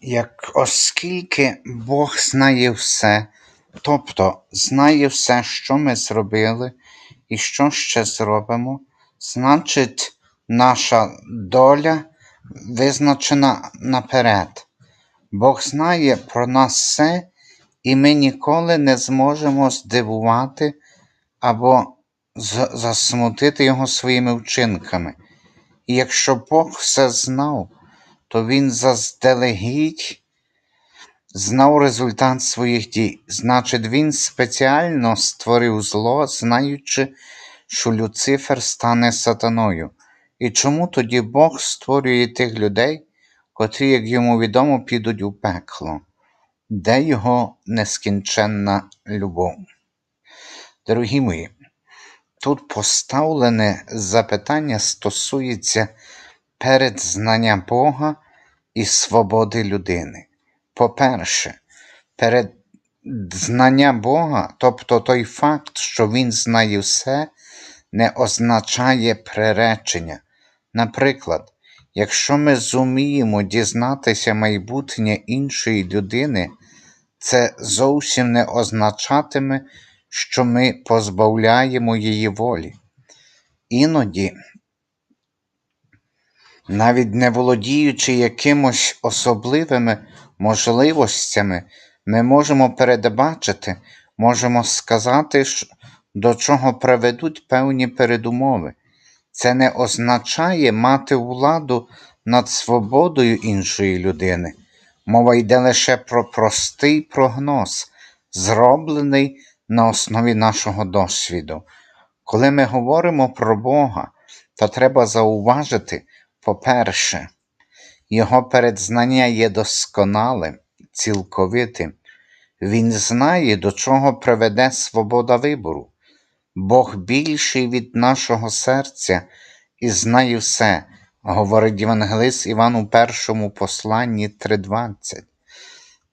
Як оскільки Бог знає все, тобто знає все, що ми зробили і що ще зробимо, значить наша доля визначена наперед. Бог знає про нас все, і ми ніколи не зможемо здивувати або засмутити Його своїми вчинками. І якщо Бог все знав, то Він заздалегідь знав результат своїх дій. Значить, він спеціально створив зло, знаючи, що Люцифер стане сатаною. І чому тоді Бог створює тих людей, котрі, як йому відомо, підуть у пекло? Де його нескінченна любов? Дорогі мої, тут поставлене запитання стосується передзнання Бога і свободи людини. По-перше, передзнання Бога, тобто той факт, що Він знає все, не означає приречення. Наприклад, якщо ми зуміємо дізнатися майбутнє іншої людини, це зовсім не означатиме, що ми позбавляємо її волі. Іноді навіть не володіючи якимось особливими можливостями, ми можемо передбачити, можемо сказати, до чого приведуть певні передумови. Це не означає мати владу над свободою іншої людини. Мова йде лише про простий прогноз, зроблений на основі нашого досвіду. Коли ми говоримо про Бога, то треба зауважити, по-перше, Його передзнання є досконалим, цілковитим. Він знає, до чого приведе свобода вибору. Бог більший від нашого серця і знає все, говорить Євангелист Іван у першому посланні 3.20.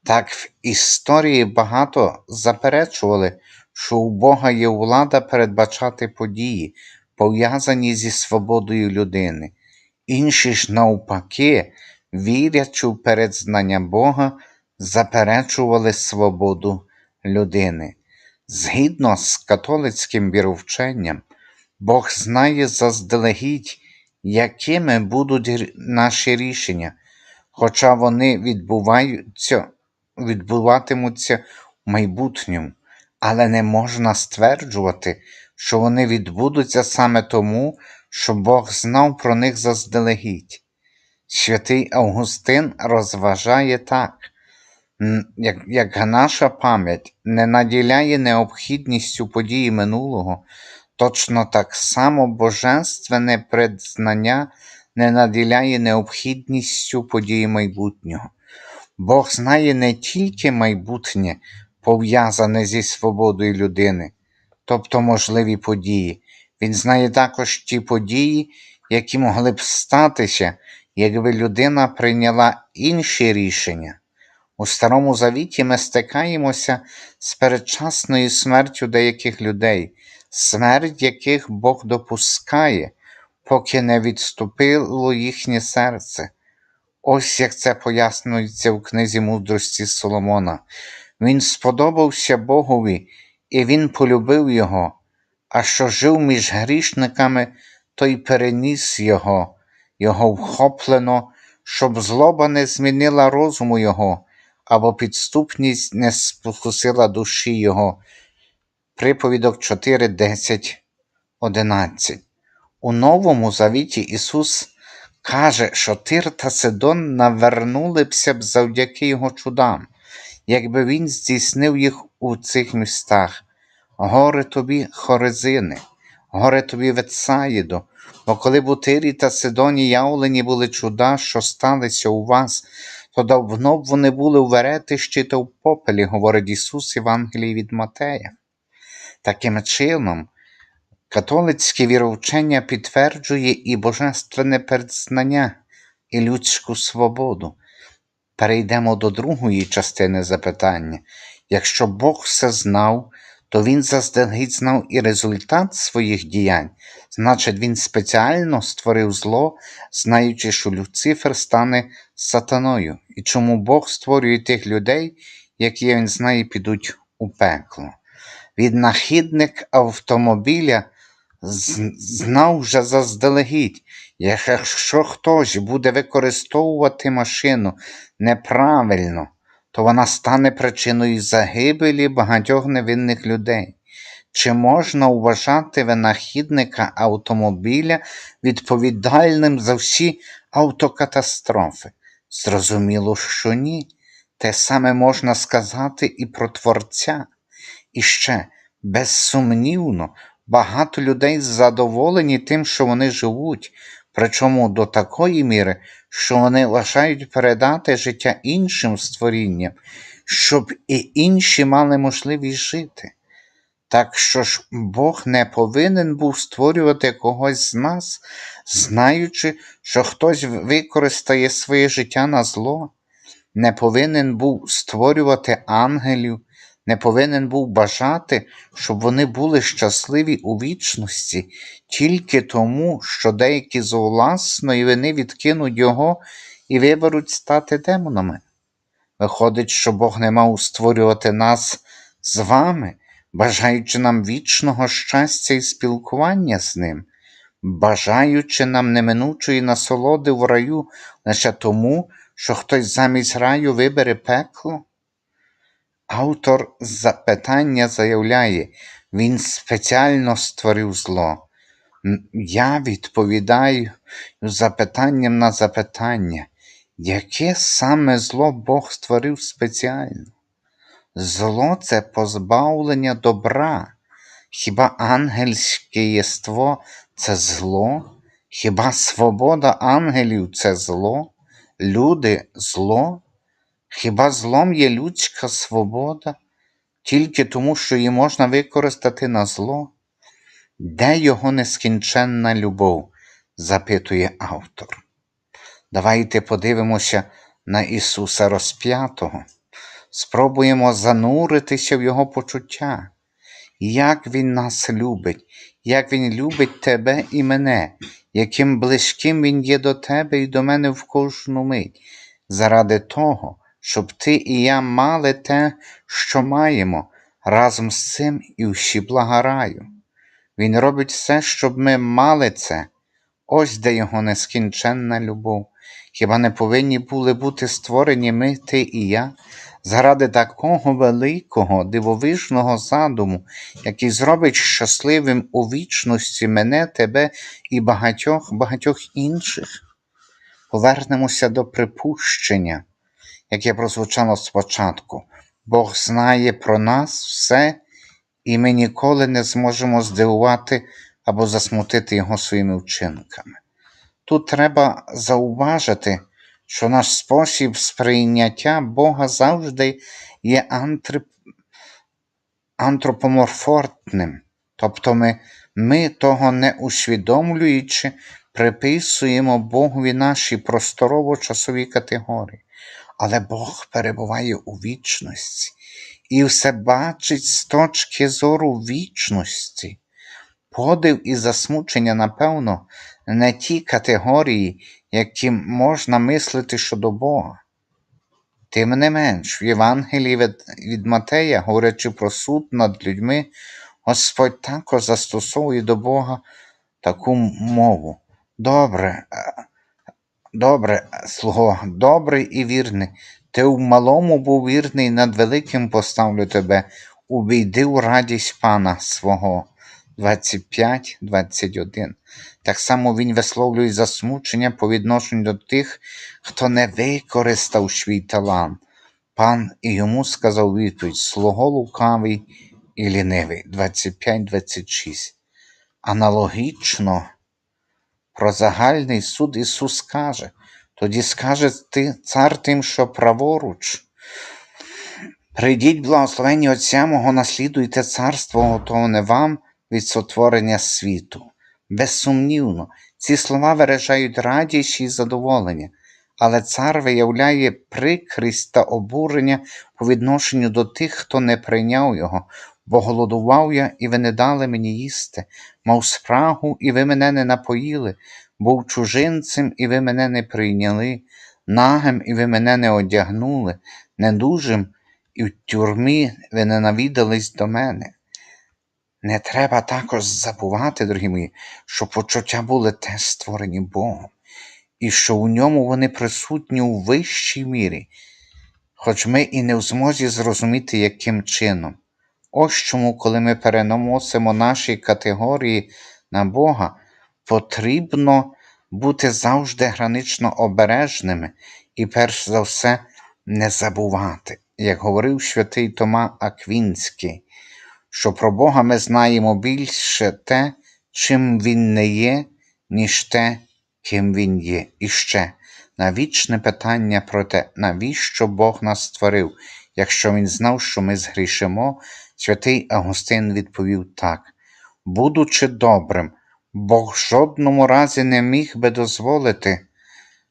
Так в історії багато заперечували, що у Бога є влада передбачати події, пов'язані зі свободою людини. Інші ж, навпаки, вірячи в передзнання Бога, заперечували свободу людини. Згідно з католицьким віровченням, Бог знає заздалегідь, якими будуть наші рішення, хоча вони відбуваються, відбуватимуться в майбутньому, але не можна стверджувати, що вони відбудуться саме тому, що Бог знав про них заздалегідь. Святий Августин розважає так, як, як наша пам'ять не наділяє необхідністю події минулого, точно так само божественне предзнання не наділяє необхідністю події майбутнього. Бог знає не тільки майбутнє, пов'язане зі свободою людини, тобто можливі події. Він знає також ті події, які могли б статися, якби людина прийняла інші рішення. У Старому Завіті ми стикаємося з передчасною смертю деяких людей, смерть яких Бог допускає, поки не відступило їхнє серце. Ось як це пояснюється в книзі мудрості Соломона. Він сподобався Богові, і він полюбив його, а що жив між грішниками, той переніс його, його вхоплено, щоб злоба не змінила розуму його, або підступність не спокусила душі його. Приповідок 4, 10, 11. У Новому Завіті Ісус каже, що Тир та Сидон навернулися б завдяки його чудам, якби він здійснив їх у цих містах. Горе тобі, Хорезини, горе тобі Ветсаїдо, бо коли б у Тирі та Сидоні явлені були чуда, що сталися у вас, то давно б вони були у веретищі та в попелі, говорить Ісус Євангелії від Матея. Таким чином, католицьке віровчення підтверджує і божественне передзнання, і людську свободу. Перейдемо до другої частини запитання. Якщо Бог все знав, то він заздалегідь знав і результат своїх діянь. Значить, він спеціально створив зло, знаючи, що Люцифер стане сатаною, і чому Бог створює тих людей, які він знає, підуть у пекло. Віднахідник автомобіля знав вже заздалегідь, якщо хтось буде використовувати машину неправильно, то вона стане причиною загибелі багатьох невинних людей. Чи можна вважати винахідника автомобіля відповідальним за всі автокатастрофи? Зрозуміло, що ні. Те саме можна сказати і про Творця. І ще, безсумнівно, багато людей задоволені тим, що вони живуть, причому до такої міри, що вони вважають передати життя іншим створінням, щоб і інші мали можливість жити. Так що ж Бог не повинен був створювати когось з нас, знаючи, що хтось використає своє життя на зло, не повинен був створювати ангелів, не повинен був бажати, щоб вони були щасливі у вічності, тільки тому, що деякі з власної вини відкинуть його і виберуть стати демонами. Виходить, що Бог не мав створювати нас з вами, бажаючи нам вічного щастя і спілкування з ним, бажаючи нам неминучої насолоди в раю лише тому, що хтось замість раю вибере пекло? Автор запитання заявляє, він спеціально створив зло. Я відповідаю запитанням на запитання, яке саме зло Бог створив спеціально? Зло це позбавлення добра. Хіба ангельське єство це зло? Хіба свобода ангелів це зло? Люди зло? Хіба злом є людська свобода? Тільки тому, що її можна використати на зло? Де його нескінченна любов? запитує автор. Давайте подивимося на Ісуса Розп'ятого. Спробуємо зануритися в Його почуття. Як Він нас любить, як Він любить тебе і мене, яким близьким Він є до тебе і до мене в кожну мить, заради того, щоб ти і я мали те, що маємо, разом з цим і всі блага раю. Він робить все, щоб ми мали це. Ось де його нескінченна любов. Хіба не повинні були бути створені ми, ти і я, заради такого великого, дивовижного задуму, який зробить щасливим у вічності мене, тебе і багатьох багатьох інших? Повернемося до припущення, яке прозвучало спочатку. Бог знає про нас все, і ми ніколи не зможемо здивувати або засмутити Його своїми вчинками. Тут треба зауважити, що наш спосіб сприйняття Бога завжди є антрип... антропоморфортним, тобто ми, ми того не усвідомлюючи, приписуємо Богові наші просторово-часові категорії. Але Бог перебуває у вічності і все бачить з точки зору вічності. Подив і засмучення, напевно, не ті категорії, які можна мислити щодо Бога. Тим не менш, в Євангелії від, Матея, говорячи про суд над людьми, Господь також застосовує до Бога таку мову. Добре, е, добре, слуго, добрий і вірний. Ти в малому був вірний, над великим поставлю тебе. Увійди у радість пана свого. 25-21. Так само він висловлює засмучення по відношенню до тих, хто не використав свій талант. Пан і йому сказав відповідь слуго лукавий і лінивий. 25-26. Аналогічно про загальний суд Ісус каже, тоді скаже ти, цар тим, що праворуч. Прийдіть, благословені Отця мого, наслідуйте царство, готоване вам від сотворення світу. Безсумнівно, ці слова виражають радість і задоволення, але цар виявляє прикрість та обурення по відношенню до тих, хто не прийняв його, Бо голодував я, і ви не дали мені їсти, мав спрагу, і ви мене не напоїли, був чужинцем, і ви мене не прийняли, нагим, і ви мене не одягнули, недужим, і в тюрмі ви не навідались до мене. Не треба також забувати, дорогі мої, що почуття були теж створені Богом, і що у ньому вони присутні у вищій мірі, хоч ми і не в змозі зрозуміти, яким чином. Ось чому, коли ми переносимо наші категорії на Бога, потрібно бути завжди гранично обережними і, перш за все, не забувати, як говорив святий Тома Аквінський, що про Бога ми знаємо більше те, чим Він не є, ніж те, ким Він є. І ще на вічне питання про те, навіщо Бог нас створив, якщо Він знав, що ми згрішимо, святий Августин відповів так: будучи добрим, Бог жодному разі не міг би дозволити,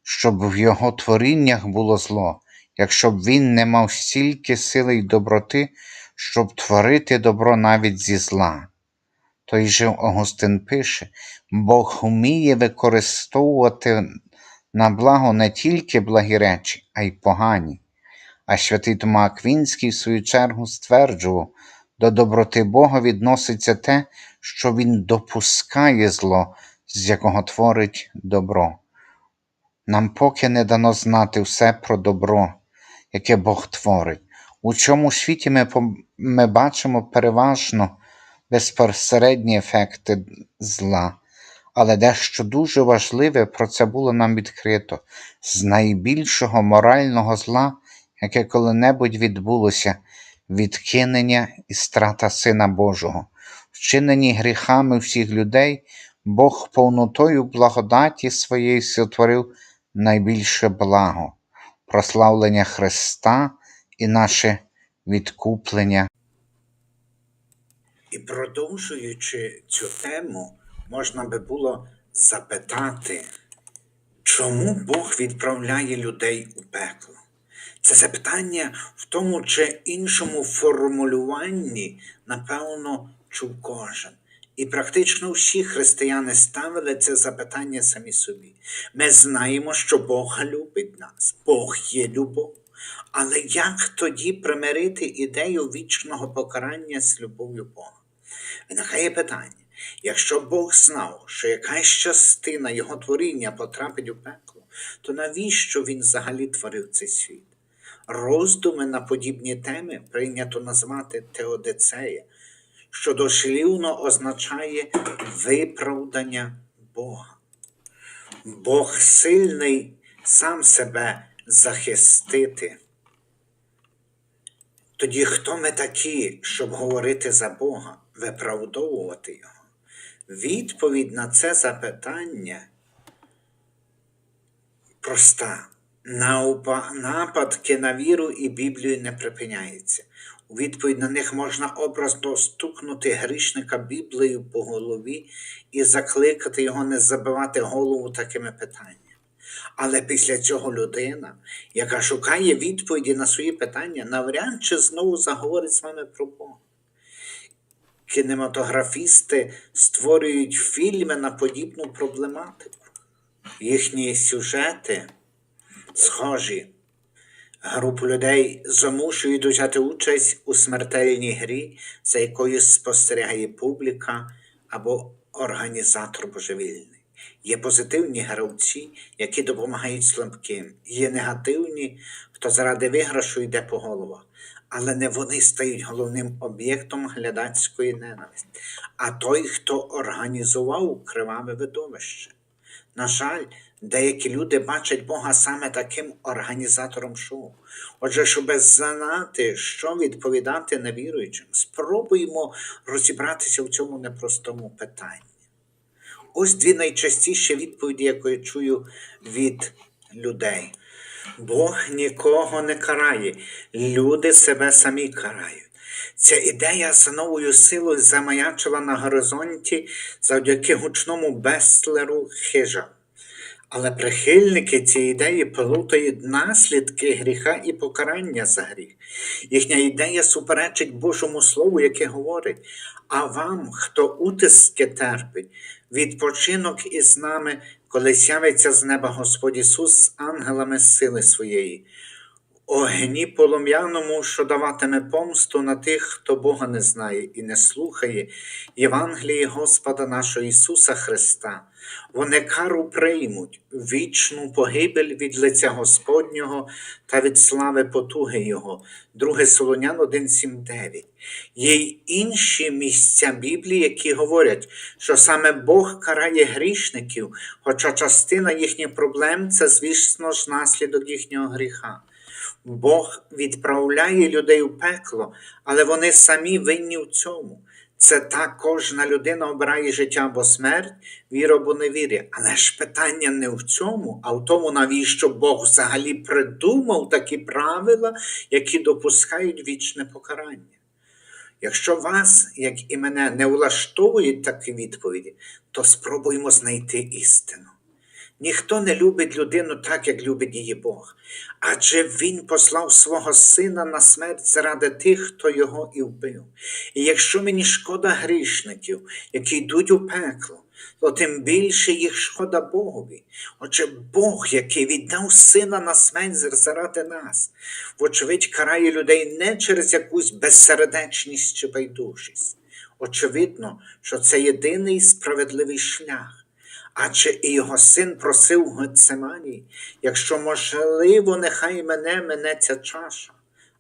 щоб в його творіннях було зло, якщо б він не мав стільки сили й доброти, щоб творити добро навіть зі зла. Той же Августин пише, Бог вміє використовувати на благо не тільки благі речі, а й погані. А святий Тома Аквінський, в свою чергу, стверджував, до доброти Бога відноситься те, що Він допускає зло, з якого творить добро. Нам поки не дано знати все про добро, яке Бог творить. У цьому світі ми, ми бачимо переважно безпосередні ефекти зла, але дещо дуже важливе про це було нам відкрито з найбільшого морального зла, яке коли-небудь відбулося, відкинення і страта Сина Божого. Вчинені гріхами всіх людей, Бог повнотою благодаті своєї сотворив найбільше благо, прославлення Христа і наше відкуплення. І продовжуючи цю тему, можна би було запитати, чому Бог відправляє людей у пекло? Це запитання в тому чи іншому формулюванні, напевно, чув кожен. І практично всі християни ставили це запитання самі собі. Ми знаємо, що Бог любить нас, Бог є любов. Але як тоді примирити ідею вічного покарання з любов'ю Бога? Виникає питання: якщо Бог знав, що якась частина його творіння потрапить у пекло, то навіщо він взагалі творив цей світ? Роздуми на подібні теми прийнято назвати теодицея, що дослівно означає виправдання Бога. Бог сильний сам себе захистити. Тоді хто ми такі, щоб говорити за Бога, виправдовувати Його? Відповідь на це запитання проста. Наупа- Нападки на віру і Біблію не припиняються. У відповідь на них можна образно стукнути грішника Біблією по голові і закликати його не забивати голову такими питаннями. Але після цього людина, яка шукає відповіді на свої питання, навряд чи знову заговорить з вами про Бога. Кінематографісти створюють фільми на подібну проблематику. Їхні сюжети схожі. Групу людей замушують взяти участь у смертельній грі, за якою спостерігає публіка або організатор божевільний. Є позитивні гравці, які допомагають слабким. Є негативні, хто заради виграшу йде по головах. Але не вони стають головним об'єктом глядацької ненависті, а той, хто організував криваве видовище. На жаль, деякі люди бачать Бога саме таким організатором шоу. Отже, щоб знати, що відповідати невіруючим, спробуємо розібратися в цьому непростому питанні. Ось дві найчастіші відповіді, які я чую від людей. Бог нікого не карає, люди себе самі карають. Ця ідея з новою силою замаячила на горизонті завдяки гучному бестлеру хижа. Але прихильники цієї ідеї плутають наслідки гріха і покарання за гріх. Їхня ідея суперечить Божому Слову, яке говорить: а вам, хто утиски терпить, відпочинок із нами, коли з'явиться з неба Господь Ісус з ангелами сили своєї. Огні полум'яному, що даватиме помсту на тих, хто Бога не знає і не слухає Євангелії Господа нашого Ісуса Христа. Вони кару приймуть, вічну погибель від лиця Господнього та від слави потуги Його. 2 Солонян 1,7,9. Є й інші місця Біблії, які говорять, що саме Бог карає грішників, хоча частина їхніх проблем це, звісно ж, наслідок їхнього гріха. Бог відправляє людей у пекло, але вони самі винні в цьому. Це так кожна людина обирає життя або смерть, віру або невір'я. Але ж питання не в цьому, а в тому, навіщо Бог взагалі придумав такі правила, які допускають вічне покарання. Якщо вас, як і мене, не влаштовують такі відповіді, то спробуємо знайти істину. Ніхто не любить людину так, як любить її Бог, адже Він послав свого сина на смерть заради тих, хто його і вбив. І якщо мені шкода грішників, які йдуть у пекло, то тим більше їх шкода Богові. Отже, Бог, який віддав сина на смерть заради нас, вочевидь, карає людей не через якусь безсердечність чи байдужість. Очевидно, що це єдиний справедливий шлях. Адже і його син просив в Гецемані, якщо можливо, нехай мене ця чаша.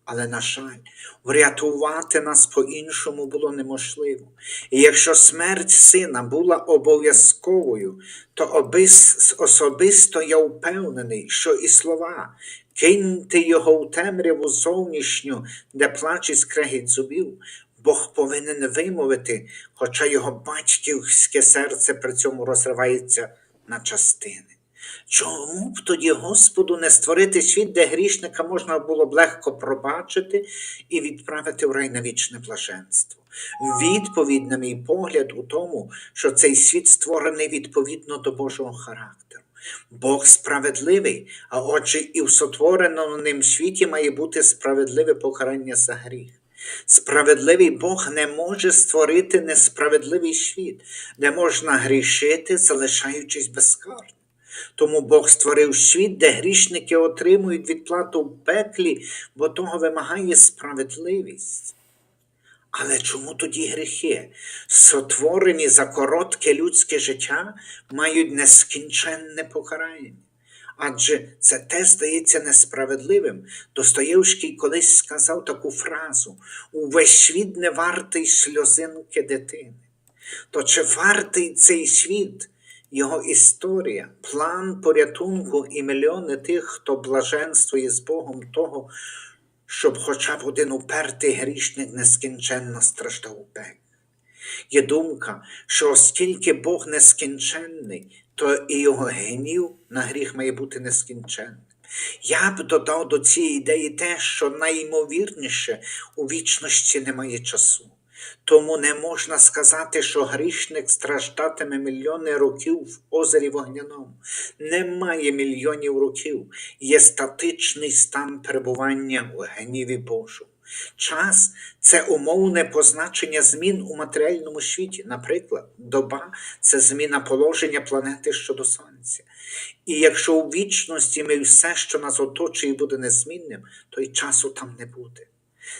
Але, на жаль, врятувати нас по-іншому було неможливо. І якщо смерть сина була обов'язковою, то обис- особисто я впевнений, що і слова киньте його у темряву зовнішню, де плач і скрегіт зубів, Бог повинен вимовити, хоча його батьківське серце при цьому розривається на частини. Чому б тоді Господу не створити світ, де грішника можна було б легко пробачити і відправити в рай на вічне блаженство? Відповідь, на мій погляд, у тому, що цей світ створений відповідно до Божого характеру. Бог справедливий, а отже, і в сотвореному ним світі має бути справедливе покарання за гріх. Справедливий Бог не може створити несправедливий світ, де можна грішити, залишаючись безкарним. Тому Бог створив світ, де грішники отримують відплату в пеклі, бо того вимагає справедливість. Але чому тоді гріхи, сотворені за коротке людське життя, мають нескінченне покарання? Адже це те здається несправедливим. Достоєвський колись сказав таку фразу: увесь світ не вартий сльозинки дитини. То чи вартий цей світ, його історія, план порятунку і мільйони тих, хто блаженствує з Богом того, щоб хоча б один упертий грішник нескінченно страждав у пеклі? Є думка, що оскільки Бог нескінченний, то і його гнів на гріх має бути нескінченним. Я б додав до цієї ідеї те, що найімовірніше у вічності немає часу. Тому не можна сказати, що грішник страждатиме мільйони років в озері вогняному. Немає мільйонів років, є статичний стан перебування у гніві Божому. Час це умовне позначення змін у матеріальному світі. Наприклад, доба це зміна положення планети щодо Сонця. І якщо у вічності ми все, що нас оточує, буде незмінним, то й часу там не буде.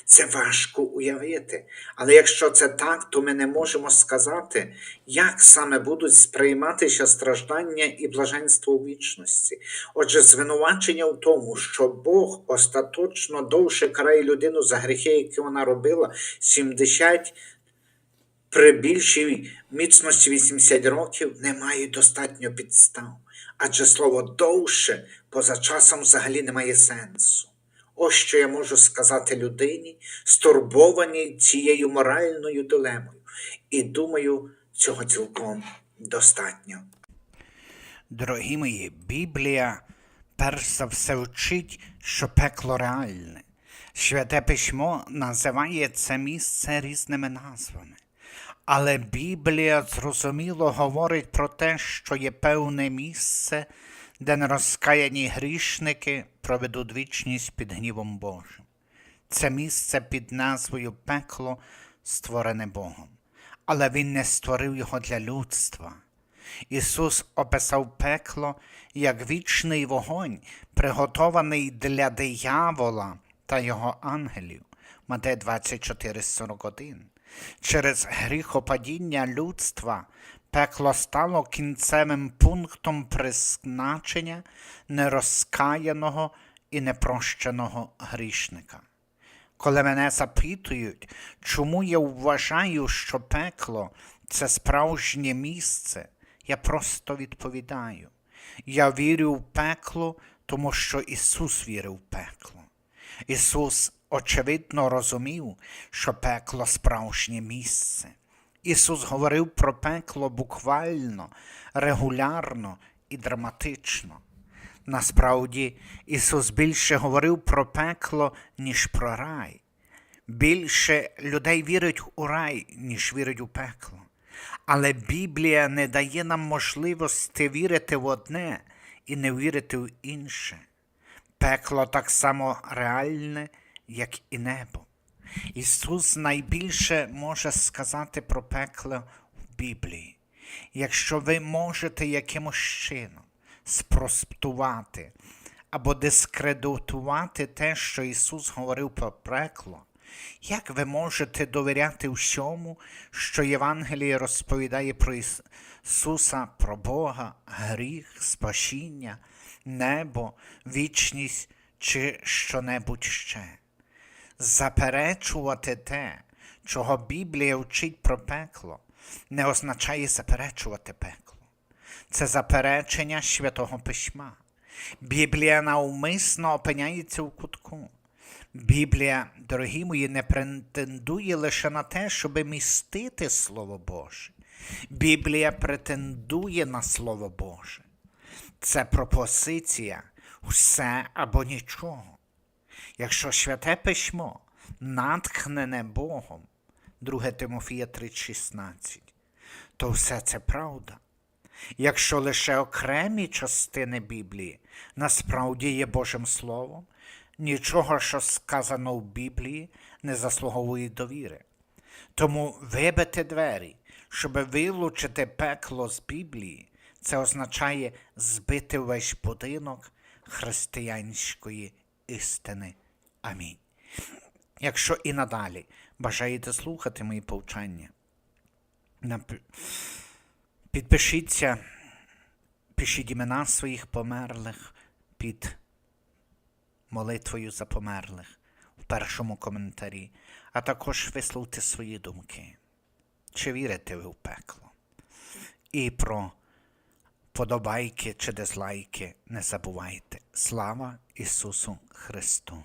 Це важко уявити, але якщо це так, то ми не можемо сказати, як саме будуть сприйматися страждання і блаженство у вічності. Отже, звинувачення в тому, що Бог остаточно довше карає людину за гріхи, які вона робила, 70 при більшій міцності 80 років не мають достатньо підстав, адже слово довше поза часом взагалі не має сенсу. Ось що я можу сказати людині, стурбованій цією моральною дилемою. І думаю, цього цілком достатньо. Дорогі мої, Біблія перш за все вчить, що пекло реальне. Святе письмо називає це місце різними назвами. Але Біблія зрозуміло говорить про те, що є певне місце, де нерозкаяні грішники проведуть вічність під гнівом Божим. Це місце під назвою Пекло створене Богом, але Він не створив його для людства. Ісус описав пекло як вічний вогонь, приготований для диявола та його ангелів. Матей 24,41. Через гріхопадіння людства пекло стало кінцевим пунктом призначення нерозкаяного і непрощеного грішника. Коли мене запитують, чому я вважаю, що пекло це справжнє місце, я просто відповідаю. Я вірю в пекло, тому що Ісус вірив в пекло. Ісус, очевидно, розумів, що пекло справжнє місце. Ісус говорив про пекло буквально, регулярно і драматично. Насправді, Ісус більше говорив про пекло, ніж про рай. Більше людей вірить у рай, ніж вірить у пекло. Але Біблія не дає нам можливості вірити в одне і не вірити в інше. Пекло так само реальне, як і небо. Ісус найбільше може сказати про пекло в Біблії. Якщо ви можете якимось чином спростувати або дискредитувати те, що Ісус говорив про пекло, як ви можете довіряти всьому, що Євангеліє розповідає про Ісуса, про Бога, гріх, спасіння, небо, вічність чи що-небудь ще? Заперечувати те, чого Біблія вчить про пекло, не означає заперечувати пекло. Це заперечення святого письма. Біблія навмисно опиняється в кутку. Біблія, дорогі мої, не претендує лише на те, щоб містити Слово Боже. Біблія претендує на Слово Боже. Це пропозиція все або нічого. Якщо святе письмо натхнене Богом, 2 Тимофія 3,16, то все це правда. Якщо лише окремі частини Біблії насправді є Божим Словом, нічого, що сказано в Біблії, не заслуговує довіри. Тому вибити двері, щоб вилучити пекло з Біблії, це означає збити весь будинок християнської істини. Амінь. Якщо і надалі бажаєте слухати мої повчання, підпишіться, пишіть імена своїх померлих під молитвою за померлих в першому коментарі, а також висловте свої думки. Чи вірите ви в пекло? І про подобайки чи дизлайки не забувайте. Слава Ісусу Христу!